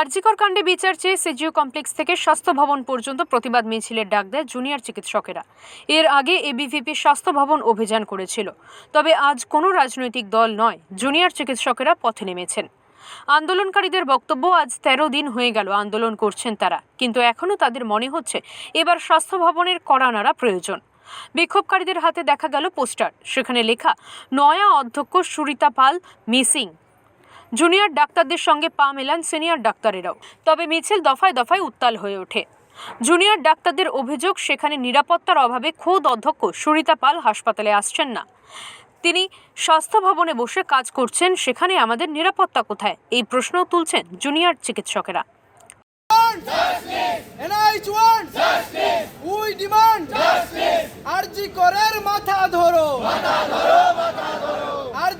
আরজিকর কাণ্ডে বিচার চেয়ে সিজিও কমপ্লেক্স থেকে স্বাস্থ্য ভবন পর্যন্ত প্রতিবাদ মিছিলের ডাক দেয় জুনিয়র চিকিৎসকেরা। এর আগে এবিভিপি স্বাস্থ্য ভবন অভিযান করেছিল। তবে আজ কোনো রাজনৈতিক দল নয়, জুনিয়র চিকিৎসকেরা পথে নেমেছেন। আন্দোলনকারীদের বক্তব্য আজ তেরো দিন হয়ে গেল আন্দোলন করছেন তারা, কিন্তু এখনও তাদের মনে হচ্ছে এবার স্বাস্থ্য ভবনের কড়া প্রয়োজন। বিক্ষোভকারীদের হাতে দেখা গেল পোস্টার, সেখানে লেখা, নয়া অধ্যক্ষ সুরিতা পাল, মিসিং। জুনিয়র ডাক্তারদের সঙ্গে পা মেলান সিনিয়র ডাক্তারেরাও। তবে মিছিল দফায় দফায় উত্তাল হয়ে ওঠে। জুনিয়র ডাক্তারদের অভিযোগ সেখানে নিরাপত্তার অভাবে খোদ অধ্যক্ষ সুরিতা পাল হাসপাতালে আসছেন না। তিনি স্বাস্থ্য ভবনে বসে কাজ করছেন সেখানে আমাদের নিরাপত্তা কোথায়? এই প্রশ্নও তুলছেন জুনিয়র চিকিৎসকেরা. আরজি করের ধরো। মাথা ধরো।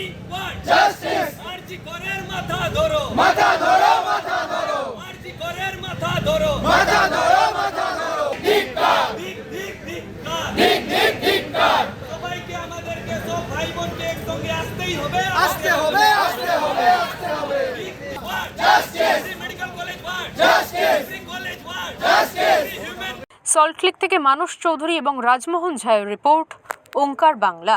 Speak word. Justice. মাথা ধরো। মাথা ধরো মাথা ধরো। আরজিকরের মাথা ধরো। মাথা ধরো মাথা ধরো। ধিক্কার দিক দিক দিক ধিক ধিক ধিক্কার সবাইকে আমাদেরকে সব ভাই বোনকে একসঙ্গে আসতেই হবে। আসতে হবে আসতে হবে আসতে হবে। Justice medical college ward Justice. College ward Justice. Salt Lake থেকে মানুষ চৌধুরী এবং রাজমোহন ঝায়ের রিপোর্ট ওঙ্কার বাংলা।